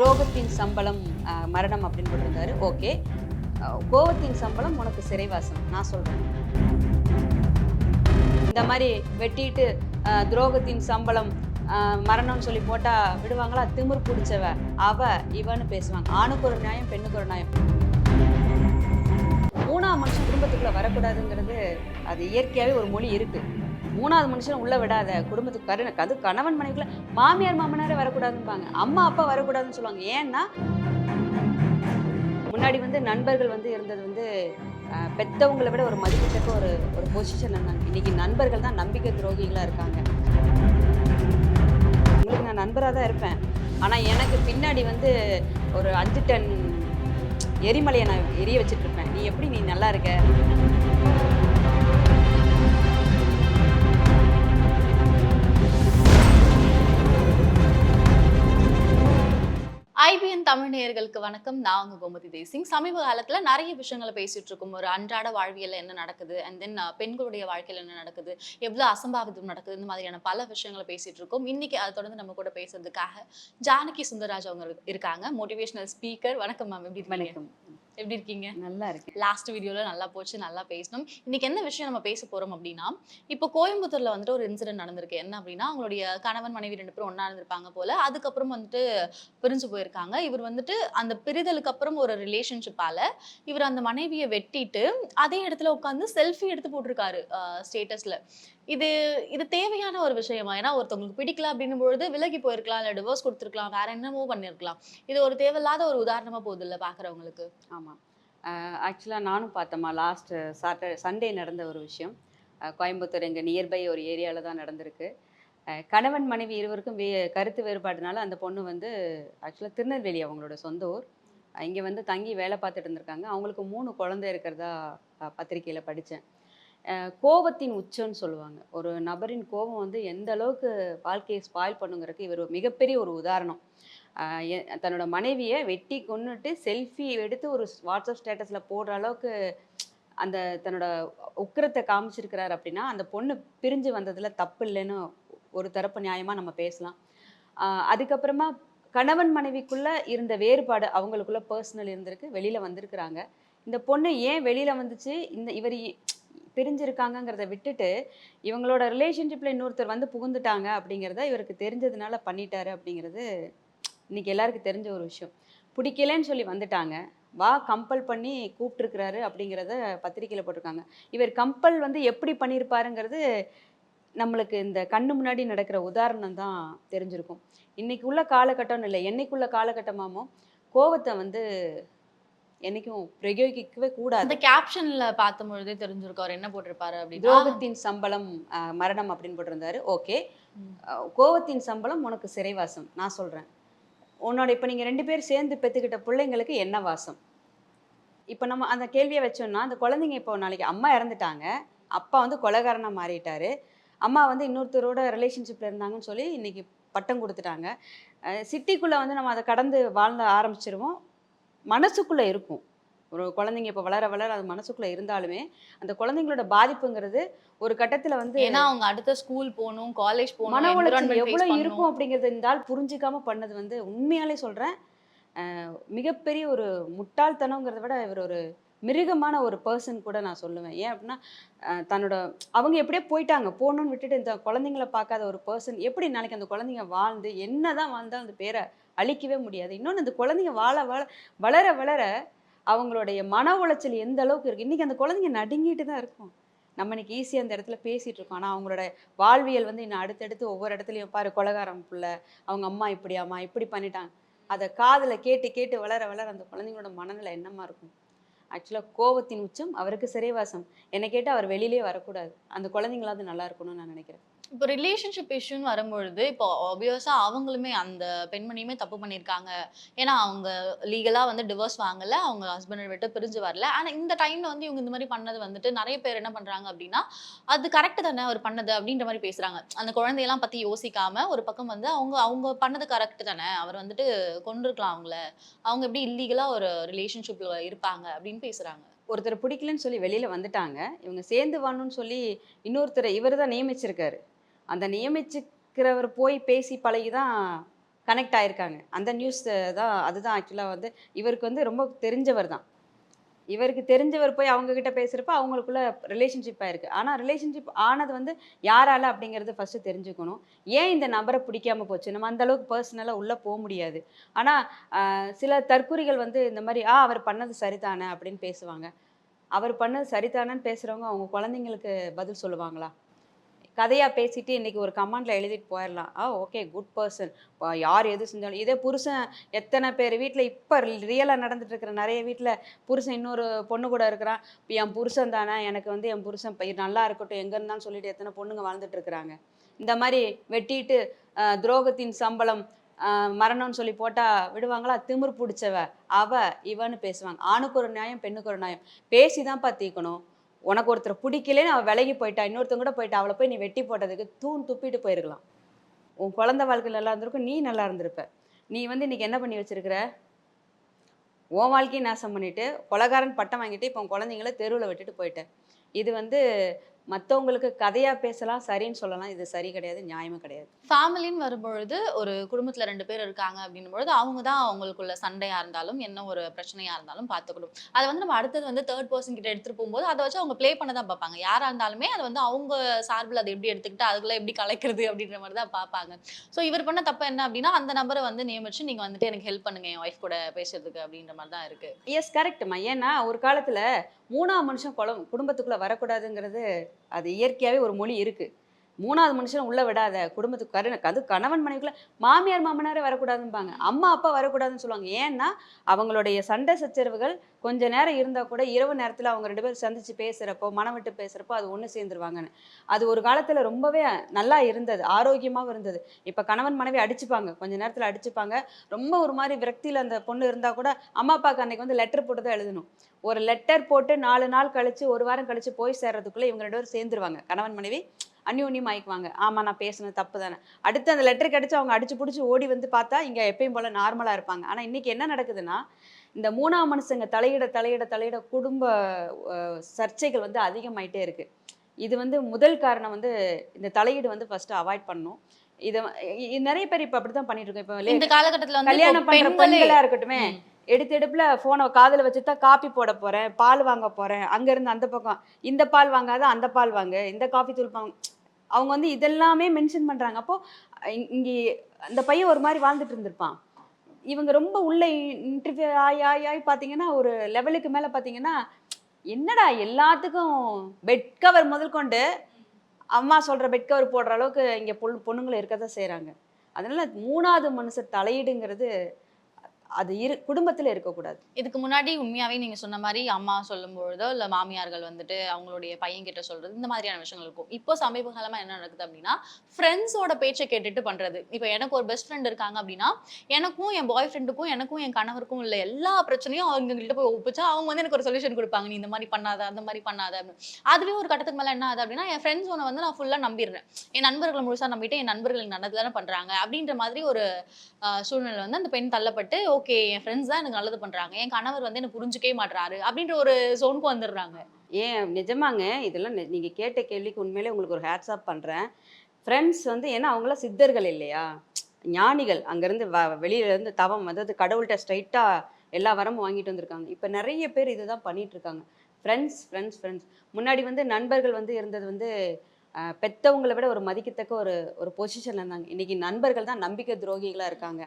துரோகத்தின் சம்பளம் மரணம் அப்படின்னு போட்டிருந்தாரு. ஓகே. கோபத்தின் கோவத்தின் சம்பளம் உனக்கு சிறைவாசம். நான் சொல்றேன். இந்த மாதிரி வெட்டிட்டு துரோகத்தின் சம்பளம் மரணம்னு சொல்லி போட்டா விடுவாங்களா? திமிர் பிடிச்சவ அவ இவன்னு பேசுவாங்க. ஆணுக்கு ஒரு நியாயம் பெண்ணுக்கு ஒரு நியாயம். மூணாம் மனுஷன் குடும்பத்துக்குள்ள வரக்கூடாதுங்கிறது அது இயற்கையாவே ஒரு மொழி இருக்கு. மூணாவது மனுஷன் உள்ள விடாத. குடும்பத்துக்கு கரு அது கணவன் மனைவிக்குள்ள மாமியார் மாமனாரே வரக்கூடாதும்பாங்க. அம்மா அப்பா வரக்கூடாதுன்னு சொல்லுவாங்க. ஏன்னா முன்னாடி வந்து நண்பர்கள் வந்து இருந்தது வந்து பெற்றவங்களை பெத்தவங்களை விட ஒரு மதிப்புத்தக்க ஒரு ஒரு பொசிஷன் இருந்தாங்க. இன்னைக்கு நண்பர்கள் தான் நம்பிக்கை துரோகிகளாக இருக்காங்க. உங்களுக்கு நான் நண்பராக தான் இருப்பேன். ஆனால் எனக்கு பின்னாடி வந்து ஒரு அஞ்சு டன் எரிமலையை நான் எரிய வச்சுட்டு இருப்பேன். நீ எப்படி நீ நல்லா இருக்க? ஐபிஎன் தமிழ் நேயர்களுக்கு வணக்கம். நான் உங்க கோமதி தேசிங். சமீப காலத்துல நிறைய விஷயங்களை பேசிட்டு இருக்கும். ஒரு அன்றாட வாழ்வியல்ல என்ன நடக்குது? அண்ட் தென் பெண்களுடைய வாழ்க்கையில என்ன நடக்குது? எவ்வளவு அசம்பாவிதம் நடக்குது? இந்த மாதிரியான பல விஷயங்களை பேசிட்டு இருக்கோம். இன்னைக்கு அதை தொடர்ந்து நம்ம கூட பேசுறதுக்காக ஜானகி சுந்தரராஜ் அவங்க இருக்காங்க. மோட்டிவேஷனல் ஸ்பீக்கர் வணக்கம் மேம் எப்படி வணக்கம். எப்படி இருக்கீங்க? நல்லா இருக்கேன். லாஸ்ட் வீடியோல நல்லா போச்சு நல்லா பேசணும் இன்னைக்கு என்ன விஷயம் நம்ம பேச போறோம் அப்படின்னா இப்போ கோயம்புத்தூர்ல வந்துட்டு ஒரு இன்சிடென்ட் நடந்திருக்கு. என்ன அப்படின்னா அவங்களுடைய கணவன் மனைவி ரெண்டு பேரும் ஒண்ணா இருந்திருப்பாங்க போல. அதுக்கப்புறம் வந்துட்டு பிரிஞ்சு போயிருக்காங்க. இவர் வந்துட்டு அந்த பிரிதலுக்கு அப்புறம் ஒரு ரிலேஷன்ஷிப்பால இவர் அந்த மனைவியை வெட்டிட்டு அதே இடத்துல உட்காந்து செல்ஃபி எடுத்து போட்டிருக்காரு ஸ்டேட்டஸ்ல இது இது தேவையான ஒரு விஷயமா? ஏன்னா ஒருத்தவங்களுக்கு பிடிக்கல அப்படின்னும் பொழுது விலகி போயிருக்கலாம் இல்ல டிவோர்ஸ் கொடுத்துருக்கலாம் வேற என்னமோ பண்ணிருக்கலாம். இது ஒரு தேவையில்லாத ஒரு உதாரணமா போகுது இல்ல பாக்குறவங்களுக்கு? ஆமாம் ஆக்சுவலாக நானும் பார்த்தேம்மா லாஸ்ட் சாட்டர் சண்டே நடந்த ஒரு விஷயம். கோயம்புத்தூர் எங்கள் நியர்பை ஒரு ஏரியாவில் தான் நடந்திருக்கு. கணவன் மனைவி இருவருக்கும் வே கருத்து வேறுபாடுனால அந்த பொண்ணு வந்து ஆக்சுவலாக திருநெல்வேலி அவங்களோட சொந்த ஊர். இங்கே வந்து தங்கி வேலை பார்த்துட்டு இருந்திருக்காங்க. அவங்களுக்கு மூணு குழந்தை இருக்கிறதா பத்திரிக்கையில் படித்தேன் கோபத்தின் உச்சம்னு சொல்லுவாங்க. ஒரு நபரின் கோபம் வந்து எந்த அளவுக்கு வாழ்க்கையை ஸ்பாயில் பண்ணுங்கிறதுக்கு இவர் மிகப்பெரிய ஒரு உதாரணம். தன்னோட மனைவியை வெட்டி கொண்டுட்டு செல்ஃபி எடுத்து ஒரு வாட்ஸ்அப் ஸ்டேட்டஸில் போடுற அளவுக்கு அந்த தன்னோட உக்கிரத்தை காமிச்சிருக்கிறார் அப்படின்னா அந்த பொண்ணு பிரிஞ்சு வந்ததில் தப்பு இல்லைன்னு ஒரு தரப்பு நியாயமாக நம்ம பேசலாம். அதுக்கப்புறமா கணவன் மனைவிக்குள்ளே இருந்த வேறுபாடு அவங்களுக்குள்ள பர்சனல் இருந்திருக்கு வெளியில் வந்திருக்கிறாங்க. இந்த பொண்ணு ஏன் வெளியில் வந்துச்சு? இந்த இவர் இ- பிரிஞ்சிருக்காங்கங்கிறத விட்டுட்டு இவங்களோட ரிலேஷன்ஷிப்பில் இன்னொருத்தர் வந்து புகுந்துட்டாங்க அப்படிங்கிறத இவருக்கு தெரிஞ்சதுனால பண்ணிட்டாரு அப்படிங்கிறது இன்னைக்கு எல்லாருக்கும் தெரிஞ்ச ஒரு விஷயம். பிடிக்கலன்னு சொல்லி வந்துட்டாங்க. வா கம்பல் பண்ணி கூப்பிட்டுருக்கிறாரு அப்படிங்கிறத பத்திரிக்கையில் போட்டிருக்காங்க. இவர் கம்பல் வந்து எப்படி பண்ணியிருப்பாருங்கிறது நம்மளுக்கு இந்த கண்ணு முன்னாடி நடக்கிற உதாரணம் தான் தெரிஞ்சிருக்கும். இன்னைக்கு உள்ள காலகட்டம்னு இல்லை. என்னைக்குள்ள காலகட்டமாமோ கோவத்தை வந்து என்னைக்கும் பிரயோகிக்கவே கூடாது. அந்த கேப்ஷன்ல பார்த்த பொழுதே தெரிஞ்சிருக்கும். அவர் என்ன போட்டிருப்பாரு அப்படின்னா துரோகத்தின் சம்பளம் மரணம் அப்படின்னு போட்டிருந்தாரு. ஓகே. கோவத்தின் சம்பளம் உனக்கு சிறைவாசம். நான் சொல்றேன். உன்னோட இப்போ நீங்கள் ரெண்டு பேர் சேர்ந்து பெற்றுக்கிட்ட பிள்ளைங்களுக்கு என்ன வாசம்? இப்போ நம்ம அந்த கேள்வியை வச்சோம்னா அந்த குழந்தைங்க இப்போ நாளைக்கு அம்மா இறந்துட்டாங்க. அப்பா வந்து கொலகாரனாக மாறிட்டாரு. அம்மா வந்து இன்னொருத்தரோட ரிலேஷன்ஷிப்பில் இருந்தாங்கன்னு சொல்லி இன்றைக்கி பட்டம் கொடுத்துட்டாங்க. சிட்டிக்குள்ளே வந்து நம்ம அதை கடந்து வாழ்ந்த ஆரம்பிச்சிருவோம். மனசுக்குள்ளே இருக்கும். ஒரு குழந்தைங்க இப்போ வளர வளர அது மனசுக்குள்ளே இருந்தாலுமே அந்த குழந்தைங்களோட பாதிப்புங்கிறது ஒரு கட்டத்தில் வந்து ஏன்னா அவங்க அடுத்த ஸ்கூல் போகணும் காலேஜ் போகணும் மன உளைச்சல் பண்ணணும். இருக்கும் அப்படிங்கறது இந்த ஆள் புரிஞ்சுக்காம பண்ணது வந்து உண்மையாலே சொல்றேன். அஹ் மிகப்பெரிய ஒரு முட்டாள்தனங்கிறத விட இவர் ஒரு மிருகமான ஒரு பர்சன் கூட நான் சொல்லுவேன். ஏன் அப்படின்னா தன்னோட அவங்க எப்படியோ போயிட்டாங்க. போகணும்னு விட்டுட்டு இந்த குழந்தைங்கள பார்க்காத ஒரு பர்சன் எப்படி நாளைக்கு அந்த குழந்தைங்க வாழ்ந்து என்னதான் வாழ்ந்தாலும் அந்த பேரை அழிக்கவே முடியாது. இன்னொன்று அந்த குழந்தைங்க வாழ வாழ வளர வளர அவங்களுடைய மன உளைச்சல் எந்த அளவுக்கு இருக்கு? இன்னைக்கு அந்த குழந்தைங்க நடுங்கிட்டு தான் இருக்கும். நம்ம இன்னைக்கு ஈஸியாக அந்த இடத்துல பேசிகிட்டு இருக்கோம். ஆனால் அவங்களோட வாழ்வியல் வந்து இன்னும் அடுத்தடுத்து ஒவ்வொரு இடத்துலையும் பாரு கொலகாரம் பிள்ளை அவங்க அம்மா இப்படியாம்மா இப்படி பண்ணிட்டாங்க. அதை காதில் கேட்டு கேட்டு வளர வளர அந்த குழந்தைங்களோட மனநிலை என்னமா இருக்கும்? ஆக்சுவலாக கோவத்தின் உச்சம் அவருக்கு சிறைவாசம். என்னை கேட்டு அவர் வெளியிலே வரக்கூடாது. அந்த குழந்தைங்களாவது நல்லா இருக்கணும்னு நான் நினைக்கிறேன். இப்போ ரிலேஷன்ஷிப் இஷ்யூன்னு வரும்பொழுது இப்போ ஆப்வியஸாக அவங்களுமே அந்த பெண்மணியுமே தப்பு பண்ணியிருக்காங்க. ஏன்னா அவங்க லீகலாக வந்து டிவோர்ஸ் வாங்கலை அவங்க ஹஸ்பண்டை விட்டு பிரிஞ்சு வரல. ஆனால் இந்த டைமில் வந்து இவங்க இந்த மாதிரி பண்ணது வந்துட்டு நிறைய பேர் என்ன பண்ணுறாங்க அப்படின்னா அது கரெக்ட் தானே அவர் பண்ணது அப்படின்ற மாதிரி பேசுகிறாங்க அந்த குழந்தையெல்லாம் பற்றி யோசிக்காமல் ஒரு பக்கம் வந்து அவங்க அவங்க பண்ணது கரெக்ட் தானே. அவர் வந்துட்டு கொண்டிருக்கலாம் அவங்கள. அவங்க எப்படி இல்லீகலாக ஒரு ரிலேஷன்ஷிப்பில் இருப்பாங்க அப்படின்னு பேசுகிறாங்க ஒருத்தர் பிடிக்கலன்னு சொல்லி வெளியில் வந்துட்டாங்க. இவங்க சேர்ந்து வாழணும்னு சொல்லி இன்னொருத்தரை இவர் தான் நியமிச்சிருக்காரு. அந்த நியமிச்சுக்கிறவர் போய் பேசி பழகி தான் கனெக்ட் ஆகியிருக்காங்க அந்த நியூஸ் தான் அதுதான் ஆக்சுவலாக வந்து இவருக்கு வந்து ரொம்ப தெரிஞ்சவர் தான். இவருக்கு தெரிஞ்சவர் போய் அவங்கக்கிட்ட பேசுகிறப்ப அவங்களுக்குள்ள ரிலேஷன்ஷிப் ஆயிருக்கு. ஆனால் ரிலேஷன்ஷிப் ஆனது வந்து யாரால அப்படிங்கிறது ஃபஸ்ட்டு தெரிஞ்சுக்கணும். ஏன் இந்த நபரை பிடிக்காம போச்சு? நம்ம அந்த அளவுக்கு பர்சனலாக உள்ளே போக முடியாது. ஆனால் சில தற்குறிகள் வந்து இந்த மாதிரி ஆ அவர் பண்ணது சரிதானே? அப்படின்னு பேசுவாங்க. அவர் பண்ணது சரிதானன்னு பேசுகிறவங்க அவங்க குழந்தைங்களுக்கு பதில் சொல்லுவாங்களா? கதையாக பேசிட்டு இன்றைக்கி ஒரு கமெண்ட்டில் எழுதிட்டு போயிடலாம் ஆ ஓகே குட் பர்சன் யார் எது செஞ்சாலும் இதே புருஷன் எத்தனை பேர் வீட்டில் இப்போ ரியலாக நடந்துட்டு இருக்கிற நிறைய வீட்டில் புருஷன் இன்னொரு பொண்ணு கூட இருக்கிறான். இப்போ என் புருஷன் தானே எனக்கு வந்து என் புருஷன் இப்போ நல்லா இருக்கட்டும் எங்கே இருந்தாலும் சொல்லிட்டு எத்தனை பொண்ணுங்க வாழ்ந்துட்டு இருக்கிறாங்க. இந்த மாதிரி வெட்டிட்டு துரோகத்தின் சம்பளம் மரணம்னு சொல்லி போட்டா விடுவாங்களா? திமிர் பிடிச்சவ அவ இவன்னு பேசுவாங்க. ஆணுக்கு ஒரு நியாயம் பெண்ணுக்கு ஒரு நியாயம். பேசி தான்ப்பா தீக்கணும். உனக்கு ஒருத்தர் பிடிக்கலன்னு அவள் விலகி போயிட்டா இன்னொருத்தங்க கூட போயிட்டா அவளை போய் நீ வெட்டி போட்டதுக்கு தூண் துப்பிட்டு போயிருக்கலாம். உன் குழந்த வாழ்க்கையில் நல்லா இருந்திருக்கும் நீ நல்லா இருந்திருப்ப. நீ வந்து இன்னைக்கு என்ன பண்ணி வச்சிருக்கிற? உன் வாழ்க்கையை நாசம் பண்ணிட்டு கொலகாரன் பட்டம் வாங்கிட்டு இப்போ உன் குழந்தைங்கள தெருவில் விட்டுட்டு போயிட்டேன் இது வந்து மற்றவங்களுக்கு கதையாக பேசலாம் சரின்னு சொல்லலாம். இது சரி கிடையாது நியாயமும் கிடையாது. ஃபேமிலின்னு வரும்பொழுது ஒரு குடும்பத்துல ரெண்டு பேர் இருக்காங்க அப்படின்னும் பொழுது அவங்க தான் அவங்களுக்குள்ள சண்டையா இருந்தாலும் என்ன ஒரு பிரச்சனையா இருந்தாலும் பார்த்துக்கணும் அதை வந்து நம்ம அடுத்தது வந்து தேர்ட் பர்சன் கிட்ட எடுத்துட்டு போகும்போது அதை வச்சு அவங்க ப்ளே பண்ண தான் பார்ப்பாங்க. யாரா இருந்தாலுமே அதை வந்து அவங்க சார்பில் அதை எப்படி எடுத்துக்கிட்டு அதுக்குள்ள எப்படி கலைக்கிறது அப்படின்ற மாதிரி தான் பார்ப்பாங்க. ஸோ இவர் பண்ண தப்பு என்ன அப்படின்னா அந்த நபரை வந்து நியமிச்சு நீங்க வந்துட்டு எனக்கு ஹெல்ப் பண்ணுங்க என் ஒய்ஃப் கூட பேசுறதுக்கு அப்படின்ற மாதிரி தான் இருக்கு. எஸ் கரெக்ட்மா ஏன்னா ஒரு காலத்தில் மூணாவது மனுஷன் குளம் குடும்பத்துக்குள்ளே வரக்கூடாதுங்கிறது அது இயற்கையாகவே ஒரு மொழி இருக்குது மூணாவது மனுஷன் உள்ள விடாத குடும்பத்துக்கு கரு அது கணவன் மனைவிக்குள்ள மாமியார் மாமனாரே வரக்கூடாதும்பாங்க. அம்மா அப்பா வரக்கூடாதுன்னு சொல்லுவாங்க. ஏன்னா அவங்களுடைய சண்டை சச்சரவுகள் கொஞ்ச நேரம் இருந்தால் கூட இரவு நேரத்தில் அவங்க ரெண்டு பேரும் சந்திச்சு பேசுகிறப்போ மனம் விட்டு பேசுகிறப்போ அது ஒன்று சேர்ந்துருவாங்கன்னு. அது ஒரு காலத்தில் ரொம்பவே நல்லா இருந்தது ஆரோக்கியமாகவும் இருந்தது. இப்போ கணவன் மனைவி அடிச்சுப்பாங்க கொஞ்ச நேரத்தில் அடிச்சுப்பாங்க. ரொம்ப ஒரு மாதிரி விரக்தியில் அந்த பொண்ணு இருந்தால் கூட அம்மா அப்பாவுக்கு அன்னைக்கு வந்து லெட்டர் போட்டு தான் எழுதணும். ஒரு லெட்டர் போட்டு நாலு நாள் கழித்து ஒரு வாரம் கழித்து போய் சேர்றதுக்குள்ளே இவங்க ரெண்டு பேரும் சேர்ந்துருவாங்க. கணவன் மனைவி அந்யோன்யம் ஆயிக்குவாங்க ஆமா நான் பேசுனது தப்பு தானே. அடுத்து அந்த லெட்டர் கிடைச்சு அவங்க அடிச்சு பிடிச்சி ஓடி வந்து பார்த்தா இங்க எப்பயும் போல நார்மலா இருப்பாங்க. ஆனா இன்னைக்கு என்ன நடக்குதுன்னா இந்த மூணாம் மனுஷங்க தலையிட தலையிட தலையிட குடும்ப சர்ச்சைகள் வந்து அதிகமாயிட்டே இருக்கு. இது வந்து முதல் காரணம் வந்து இந்த தலையீடு வந்து ஃபர்ஸ்ட் அவாய்ட் பண்ணணும். இதை நிறைய பேர் இப்ப அப்படித்தான் பண்ணிட்டு இருக்கோம். இப்போ இந்த காலகட்டத்துல வந்து கல்யாணம் இப்போ பண்ற பெண்களே பெண்களா இருக்கட்டுமே எடுத்து எடுப்புல போனை காதுல வச்சுட்டா காப்பி போட போறேன் பால் வாங்க போறேன் அங்க இருந்து அந்த பக்கம் இந்த பால் வாங்காத அந்த பால் வாங்க இந்த காஃபி தூள் வாங்க அவங்க வந்து இதெல்லாமே மென்ஷன் பண்ணுறாங்க அப்போ இங்கே அந்த பையன் ஒரு மாதிரி வாழ்ந்துட்டு இருந்திருப்பான். இவங்க ரொம்ப உள்ள இன்டர்வியூ ஆய் ஆய் ஆய் பார்த்தீங்கன்னா ஒரு லெவலுக்கு மேலே பார்த்தீங்கன்னா என்னடா எல்லாத்துக்கும் பெட் கவர் முதல் கொண்டு அம்மா சொல்கிற பெட் கவர் போடுற அளவுக்கு இங்கே பொண்ணு பொண்ணுங்களை இருக்க தான் செய்கிறாங்க அதனால மூணாவது மனுஷர் தலையீடுங்கிறது அது இரு குடும்பத்தில் இருக்கக்கூடாது. இதுக்கு முன்னாடி உண்மையாவே நீங்க சொன்ன மாதிரி அம்மா சொல்லும் பொழுதோ இல்ல மாமியார்கள் வந்துட்டு அவங்களுடைய பையன் கிட்ட சொல்றது இந்த மாதிரியான விஷயங்கள் இருக்கும். இப்போ சமீப காலமா என்ன நடக்குது அப்படின்னா ஃப்ரெண்ட்ஸோட பேச்சை கேட்டுட்டு பண்றது. இப்போ எனக்கு ஒரு பெஸ்ட் ஃப்ரெண்ட் இருக்காங்க அப்படின்னா எனக்கும் என் பாய் ஃப்ரெண்டுக்கும் எனக்கும் என் கணவருக்கும் உள்ள எல்லா பிரச்சனையும் அவங்க கிட்ட போய் ஒப்பிச்சா அவங்க வந்து எனக்கு ஒரு சொல்யூஷன் கொடுப்பாங்க. நீ இந்த மாதிரி பண்ணாத அந்த மாதிரி பண்ணாத அப்படின்னு. அதுவே ஒரு கட்டத்துக்கு மேல என்ன ஆகுது அப்படின்னா என் ஃப்ரெண்ட்ஸ் ஒன்று வந்து நான் ஃபுல்லா நம்பிடுறேன். என் நண்பர்களை முழுசா நம்பிட்டு என் நண்பர்கள் நல்லது தானே பண்றாங்க அப்படின்ற மாதிரி ஒரு சூழ்நிலை வந்து அந்த பெண் தள்ளப்பட்டு ஓகே என் ஃப்ரெண்ட்ஸ் தான் எனக்கு நல்லது பண்றாங்க. என் கணவர் வந்து என்னை புரிஞ்சுக்கவே மாட்டுறாரு அப்படின்ற ஒரு சோனுக்கு வந்துடுறாங்க. ஏன்? நிஜமாங்க இதெல்லாம் நி- நீங்க கேட்ட கேள்விக்கு உண்மையிலே உங்களுக்கு ஒரு ஹேட்ஸ் ஆப் பண்றேன். ஃப்ரெண்ட்ஸ் வந்து ஏன்னா அவங்களாம் சித்தர்கள் இல்லையா? ஞானிகள். அங்கேருந்து வ வெளியில இருந்து தவம் அதாவது கடவுள்கிட்ட ஸ்ட்ரைட்டாக எல்லா வரமும் வாங்கிட்டு வந்திருக்காங்க. இப்போ நிறைய பேர் இதுதான் பண்ணிட்டு இருக்காங்க. ஃப்ரெண்ட்ஸ் ஃப்ரெண்ட்ஸ் ஃப்ரெண்ட்ஸ் முன்னாடி வந்து நண்பர்கள் வந்து இருந்தது வந்து பெற்றவங்களை பெத்தவங்களை விட ஒரு மதிக்கத்தக்க ஒரு ஒரு பொசிஷன்ல இருந்தாங்க. இன்னைக்கு நண்பர்கள் தான் நம்பிக்கை துரோகிகளா இருக்காங்க.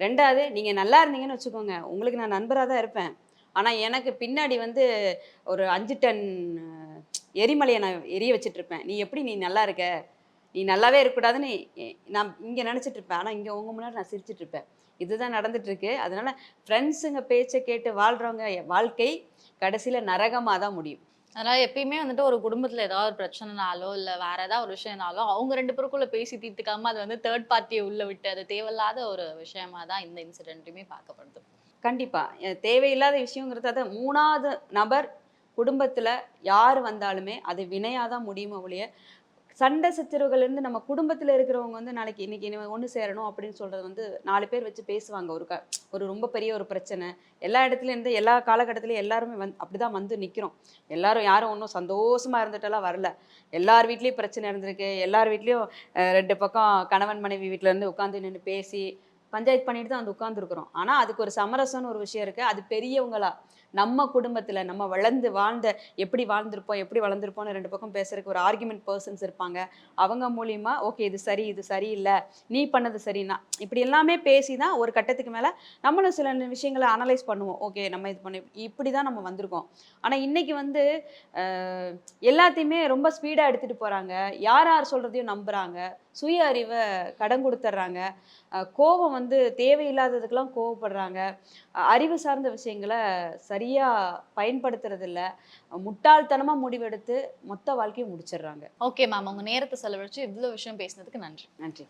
ரெண்டாவது நீங்க நல்லா இருந்தீங்கன்னு வச்சுக்கோங்க. உங்களுக்கு நான் நண்பராக தான் இருப்பேன். ஆனா எனக்கு பின்னாடி வந்து ஒரு அஞ்சு டன் எரிமலையை நான் எரிய வச்சிட்டு இருப்பேன் நீ எப்படி நீ நல்லா இருக்க? நீ நல்லாவே இருக்கக்கூடாதுன்னு நான் இங்கே நினச்சிட்டு இருப்பேன் ஆனால் இங்கே உங்க முன்னாடி நான் சிரிச்சிட்டு இருப்பேன் இதுதான் நடந்துட்டு இருக்கு அதனால ஃப்ரெண்ட்ஸுங்க பேச்சை கேட்டு வாழ்றவங்க வாழ்க்கை கடைசியில் நரகமாக தான் முடியும். அதனால எப்பயுமே வந்துட்டு ஒரு குடும்பத்துல ஏதாவது ஒரு பிரச்சனைனாலோ இல்ல வேற ஏதாவது ஒரு விஷயம்னாலோ அவங்க ரெண்டு பேருக்குள்ள பேசி தீர்த்துக்காம அது வந்து தேர்ட் பார்ட்டியை உள்ள விட்டு அது தேவையில்லாத ஒரு விஷயமா தான் இந்த இன்சிடென்ட்டுமே பார்க்கப்படுது. கண்டிப்பாக தேவையில்லாத விஷயங்கிறது அதை மூணாவது நபர் குடும்பத்தில் யார் வந்தாலுமே அது வினையாக தான் முடியுமே ஒழிய சண்டை சச்சரவுகள்லேருந்து நம்ம குடும்பத்தில் இருக்கிறவங்க வந்து நாளைக்கு இன்னைக்கு இனி ஒன்று சேரணும் அப்படின்னு சொல்கிறது வந்து நாலு பேர் வச்சு பேசுவாங்க. ஒரு க ஒரு ரொம்ப பெரிய ஒரு பிரச்சனை. எல்லா இடத்துலையும் எல்லா காலகட்டத்திலையும் எல்லாருமே வந்து அப்படி தான் வந்து நிற்கிறோம் எல்லாரும் யாரும் ஒன்றும் சந்தோஷமாக இருந்துட்டெல்லாம் வரல. எல்லார் வீட்லேயும் பிரச்சனை இருந்திருக்கு. எல்லார் வீட்லேயும் ரெண்டு பக்கம் கணவன் மனைவி வீட்டிலேருந்து உட்காந்து நின்று பேசி பஞ்சாயத்து பண்ணிட்டு தான் வந்து உட்காந்துருக்குறோம் ஆனால் அதுக்கு ஒரு சமரசம்னு ஒரு விஷயம் இருக்குது அது பெரியவங்களா நம்ம குடும்பத்தில் நம்ம வளர்ந்து வாழ்ந்த எப்படி வாழ்ந்திருப்போம் எப்படி வளர்ந்துருப்போம்னு ரெண்டு பக்கம் பேசுறதுக்கு ஒரு ஆர்குமெண்ட் பர்சன்ஸ் இருப்பாங்க. அவங்க மூலியமா ஓகே இது சரி இது சரியில்லை. நீ பண்ணது சரின்னா இப்படி எல்லாமே பேசி தான் ஒரு கட்டத்துக்கு மேலே நம்மளும் சில விஷயங்களை அனலைஸ் பண்ணுவோம். ஓகே நம்ம இது பண்ணி இப்படி தான் நம்ம வந்திருக்கோம். ஆனால் இன்னைக்கு வந்து எல்லாத்தையுமே ரொம்ப ஸ்பீடாக எடுத்துகிட்டு போகிறாங்க யார் யார் சொல்கிறதையும் நம்புகிறாங்க சுய அறிவை கடன் கொடுத்துட்றாங்க. கோபம் வந்து தேவையில்லாததுக்கெல்லாம் கோவப்படுறாங்க. அறிவு சார்ந்த விஷயங்களை சரியாக பயன்படுத்துறதில்ல. முட்டாள்தனமாக முடிவெடுத்து மொத்த வாழ்க்கையை முடிச்சிடுறாங்க. ஓகே மேம் உங்க நேரத்தை செலவழிச்சு இவ்வளவு விஷயம் பேசினதுக்கு நன்றி. நன்றி.